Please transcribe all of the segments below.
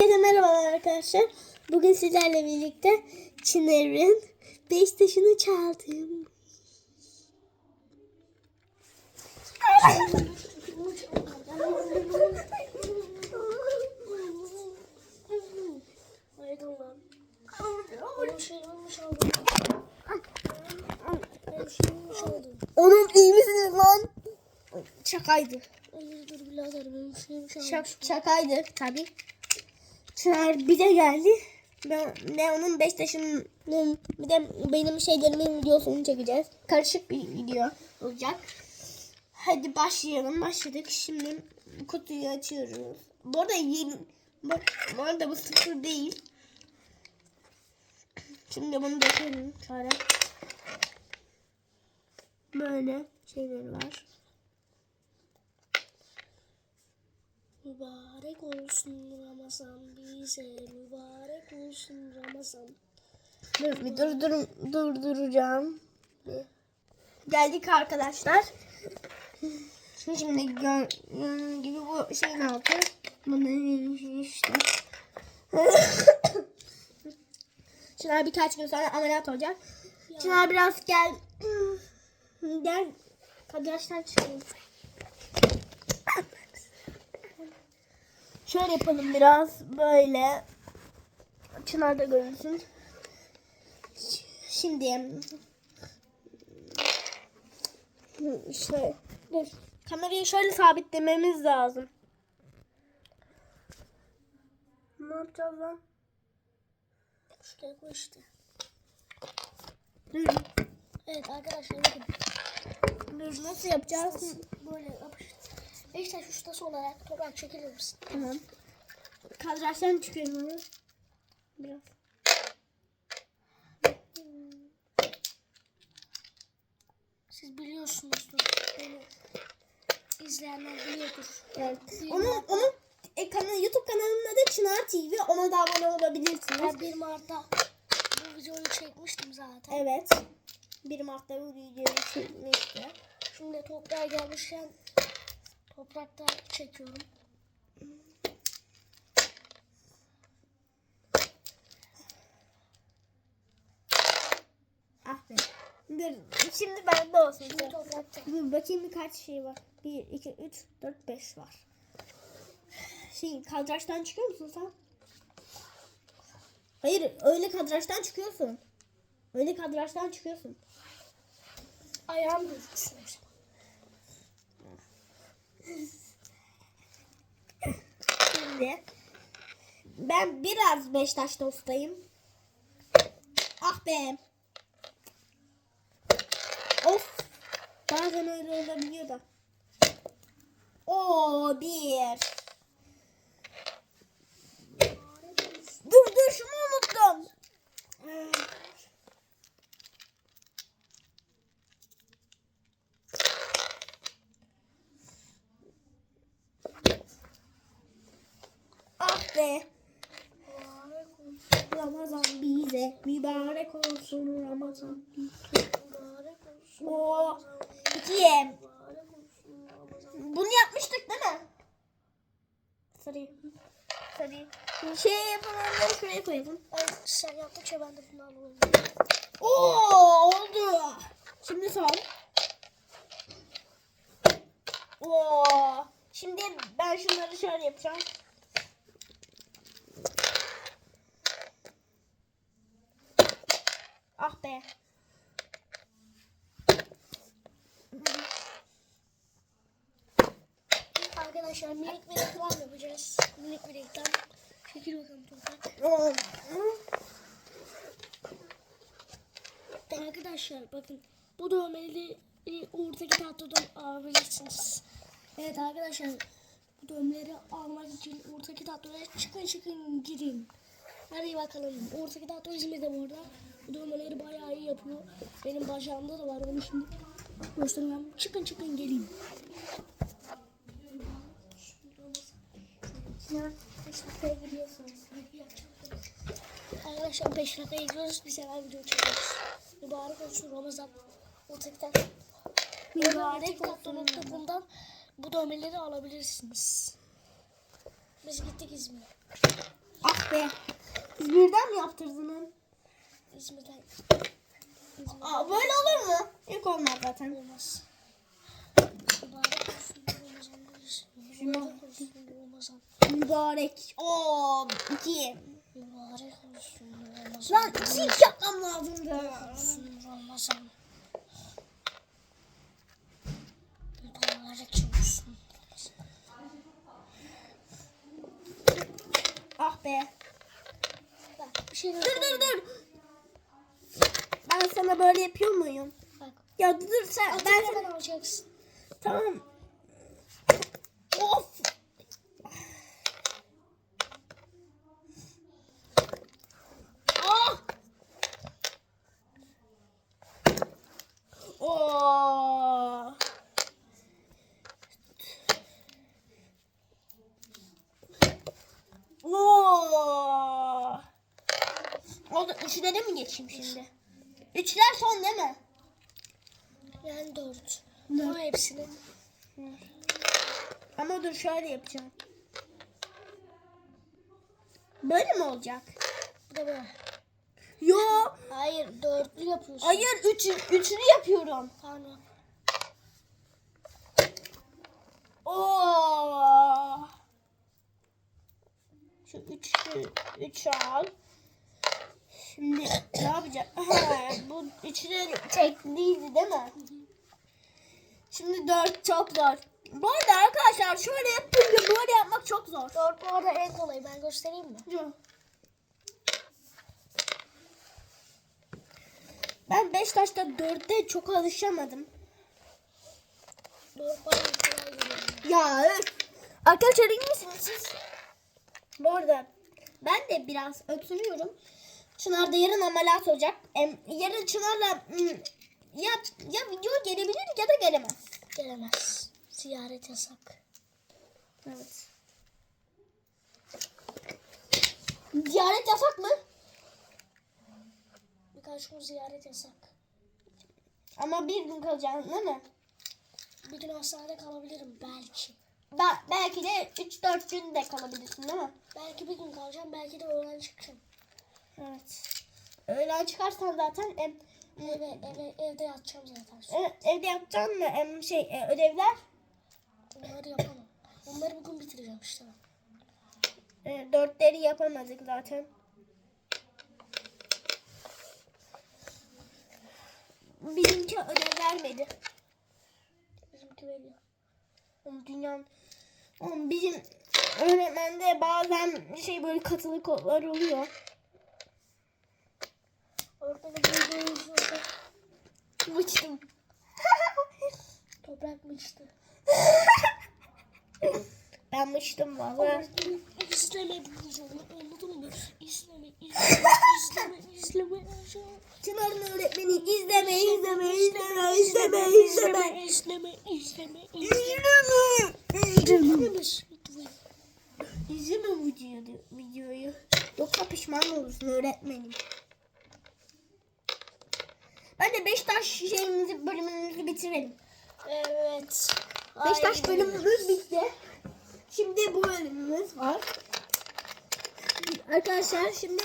Herkese merhabalar arkadaşlar. Bugün sizlerle birlikte Çıner'in 5 taşını çaldım. Onun iyi misiniz lan? Şakaydı. Birader benim çaldın. Şak, şakaydı tabi. Çınar bir de geldi. Ben, ve onun 5 taşının bir de benim şeylerimin videosunu çekeceğiz. Karışık bir video olacak. Hadi başlayalım. Başladık. Şimdi kutuyu açıyoruz. Bu arada yeni bak bu arada bu sıfır değil. Şimdi bunu dökelim şöyle. Böyle şeyleri var. Mübarek olsun Ramazan bize. Mübarek olsun Ramazan. Dur bir dur dur durduracağım. Geldik arkadaşlar. Şimdi, şimdi gibi bu şeyin altı. Bunu işte. Çınar birkaç gün sonra ameliyat olacak. Çınar biraz gel. Gel. Arkadaşlar çıkayım. Şöyle yapalım biraz böyle. Çınar da görünsün. Şimdi şöyle dur. Kamerayı şöyle sabitlememiz lazım. Ne yapacağız lan? Şuraya koy işte. Evet arkadaşlar dur nasıl yapacağız? Böyle yapıştır. Beşiktaş ustası olarak toprak çekilir misin? Tamam. Kadrajdan çıkıyorum onu. Biraz. Siz biliyorsunuzdur. Beni izleyenler biliyordur. Evet. Onun onun e, kanal, YouTube kanalının adı Çınar TV. Ona da abone olabilirsiniz. Ben 1 Mart'ta bu videoyu çekmiştim zaten. Evet. 1 Mart'ta bu videoyu çekmişti. Şimdi toprağa gelmişken toprakta çekiyorum. Ah be. Dur. Şimdi bende olsun. Şimdi toprakta. Dur bakayım kaç şey var. 1, 2, 3, 4, 5 var. Şey kadrajdan çıkıyor musun sen? Hayır öyle kadrajdan çıkıyorsun. Öyle kadrajdan çıkıyorsun. Ayağım gözüksün. Şimdi ben biraz Beşiktaş'ta ustayım. Ah be. Of. Bazen öyle olabiliyor da. Oo bir. Dur dur şunu unuttum. Ah be. Ramazan bize mübarek olsun Ramazan. Mübarek olsun. Oo. İkiye. Bunu yapmıştık değil mi? Sarı. Sarı. Şey yapalım da şuraya koyalım. Ay, sen yaptıkça ben de bunu alıyorum. Oo oldu. Şimdi son. Oo. Şimdi ben şunları şöyle yapacağım. Arkadaşlar minik bir reklam yapacağız. Minik bir reklam. Çekil bakalım toprak. Arkadaşlar bakın bu dövmeleri ortaki tahtadan alabilirsiniz. Evet arkadaşlar bu dövmeleri almak için ortaki tahtada çıkın çıkın girin. Hadi bakalım. Ortaki tahta İzmir'de bu arada. Bu dövmeleri bayağı iyi yapıyor. Benim bacağımda da var. Onu şimdi göstermem. Çıkın çıkın gidiyorsunuz. Arkadaşlar 5 dakikaya gidiyoruz. Bir sefer video çekiyoruz. Mübarek olsun Ramazan. O tekten mübarek olsun. Bundan bu dövmeleri alabilirsiniz. Biz gittik İzmir'e. be. İzmir'den mi yaptırdın? İzmir'den Aa, böyle olur mu? Yok olmaz zaten. olmaz. Mübarek. Oo, iki. Mübarek olsun Ramazan. Lan sik yapmam lazımdı. olsun. Mübarek olsun. Ah be. Bir şey Dur dur dur. Ben sana böyle yapıyor muyum? Bak. Ya dur sen. Ben Ben sana... alacaksın. Tamam. Of. Ah. Oo. Oo. Oldu. Üçlere mi geçeyim şimdi? Üçler son değil mi? Yani dört. Ama hepsini. Ama dur şöyle yapacağım. Böyle mi olacak? Bu da böyle. Yo. Hayır dörtlü yapıyorsun. Hayır üç, üçlü yapıyorum. Tamam. Oo. Şu üçlü, üç al. Şimdi ne yapacağım? Bu üçlü tekliydi değil mi? Şimdi dört çok zor. Bu arada arkadaşlar şöyle yapınca böyle yapmak çok zor. Dört bu arada en kolay. Ben göstereyim mi? Ben Beşiktaş'ta dörtte çok alışamadım. Dört bayağı kolay geliyor. Ya. Arkadaşlar iyi misiniz siz? Bu arada ben de biraz öksürüyorum. Çınar da yarın ameliyat olacak. Em, yarın Çınar'la mm, ya, ya video gelebilir ya da gelemez. Gelemez. Ziyaret yasak. Evet. Ziyaret yasak mı? Birkaç gün ziyaret yasak. Ama bir gün kalacaksın değil mi? Bir gün hastanede kalabilirim belki. Ba- belki de 3-4 gün de kalabilirsin değil mi? Belki bir gün kalacağım. Belki de öğlen çıkacağım. Evet. Öğlen çıkarsan zaten em, Eve, eve, evde yatacağım zaten. e, evde yapacaksın mı em, şey e, ödevler? Onları yapamam. Onları bugün bitireceğim işte. E, dörtleri yapamadık zaten. Bizimki ödev vermedi. Bizimki veriyor. Oğlum dünyanın... Oğlum bizim öğretmende bazen şey böyle katılı kodlar oluyor. Bıçtım. toprak mı içti? ben bıçtım valla. İzleme bunu anladın mı? İzleme, izleme, izleme, izleme. Çınar'ın öğretmeni izleme, izleme, izleme, izleme, izleme. İzleme, izleme, izleme. İzleme. İzleme. İzleme videoyu. Yoksa pişman olursun öğretmenim. Ben de Beşiktaş şeyimizi, bölümümüzü bitirelim. Evet. Beşiktaş bölümümüz bitti. Şimdi bu bölümümüz var. Arkadaşlar şimdi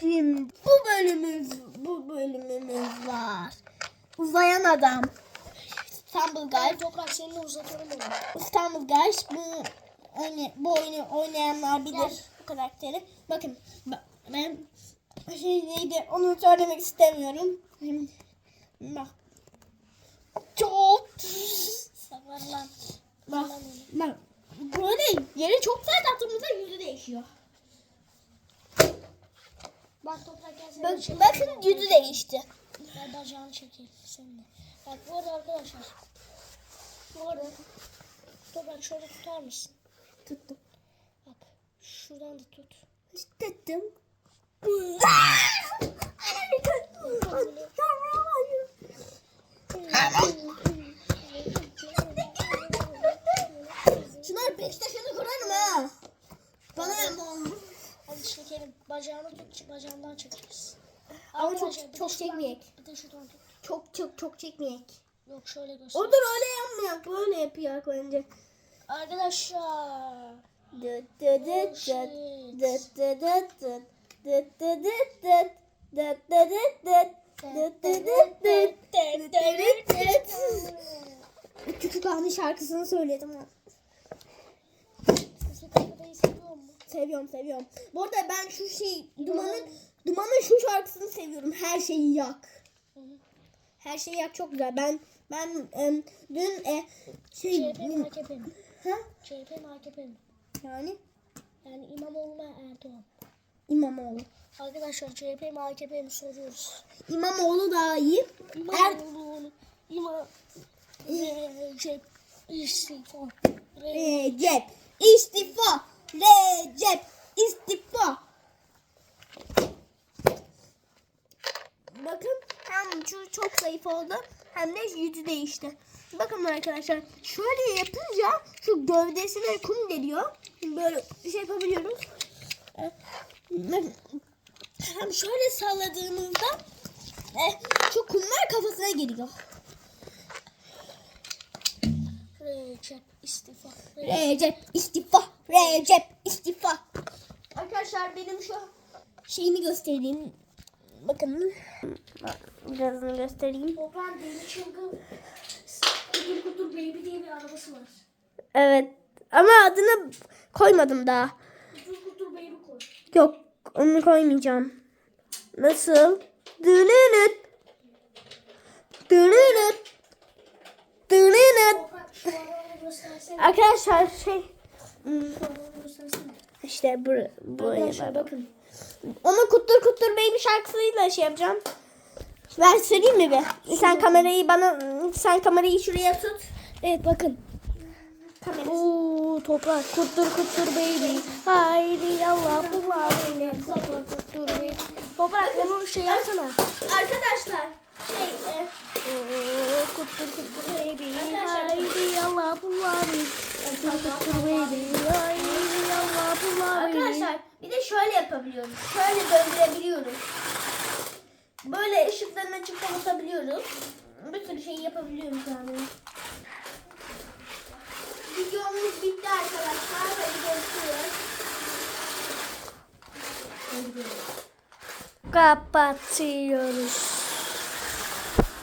şimdi bu bölümümüz bu bölümümüz var. Uzayan adam. İstanbul Guys. toprak seninle uzatıyorum onu. İstanbul Guys bu oyunu, bu oyunu oynayanlar bilir bu karakteri. Bakın ba- ben şey neydi onu söylemek istemiyorum. Bak. Çok Sabır lan. Bak, bak böyle yeri çok sert attığımızda yüzü değişiyor. Bak toprak gel Bak, bakın yüzü değişti. Gel bacağını çekeyim seninle. Bak bu arada arkadaşlar. Bu arada toprak şöyle tutar mısın? Tuttum. Bak şuradan da tut. Tuttum. Şunlar Beşiktaş'ını kurarım ha. Bana. Hadi çekelim. Bacağını tut. Bacağından çekeriz. Ama çok Arkadaşlar, bir de çok şuradan- çekmeyek. Bir de şuradan tut. Çok çok çok çekmeyek. Yok şöyle göster. O da öyle yapmayak. Böyle yapıyor önce. Arkadaşlar. Dıt dıt dıt dıt. Dıt dıt dıt dıt. Dıt dıt dıt dıt. Dıt dıt dıt dıt. Dıt dıt dıt dıt. Dıt dıt dıt dıt. Küçük Ahmet şarkısını söyledim. Mu? Seviyorum seviyorum. Bu arada ben şu şey Duman'ın Duman'ın şu şarkısını seviyorum. Her şeyi yak. Her şeyi yak çok güzel. Ben ben em, dün e, şey CHP mi AKP mi? ha CHP mi AKP mi? yani Yani İmamoğlu Erdoğan? İmamoğlu. Arkadaşlar CHP mi AKP mi soruyoruz. İmamoğlu daha iyi. Er, İmamoğlu, İma, Recep, istifa. Recep istifa. Recep istifa. Bakın hem şu çok zayıf oldu hem de yüzü değişti. Bakın arkadaşlar şöyle yapınca şu gövdesine kum geliyor. Böyle şey yapabiliyoruz. Hem şöyle salladığımızda e, şu kumlar kafasına geliyor. Recep, istifa. Recep istifa. Recep istifa. Arkadaşlar benim şu şeyimi göstereyim. Bakın. Birazını göstereyim. Toprağın deli çılgın Kudur Baby diye bir arabası var. Evet. Ama adını koymadım daha. Kudur Kudur Baby koy. Yok. Onu koymayacağım. Nasıl? Dününüt. Dününüt. Dününüt. Arkadaşlar şey işte bu, bu Arkadaşlar bakın. Onu kuttur kuttur baby şarkısıyla şey yapacağım. Ben söyleyeyim mi be? Sen kamerayı bana sen kamerayı şuraya tut. Evet bakın. Oo toprak kuttur kuttur baby. Haydi Allah bulma beni. Kuttur kuttur baby. Toprak onu şey yapsana. Arkadaşlar şey e, Oo, Kuttur kuttur baby. Haydi Allah bulma beni. Kuttur kuttur baby. Haydi Allah bulma beni. arkadaşlar bir de şöyle yapabiliyoruz. Şöyle döndürebiliyoruz. Böyle ışıklarını açıp kapatabiliyoruz. Bir sürü şey yapabiliyoruz yani. Videomuz bitti arkadaşlar. Hadi görüşürüz. Kapatıyoruz.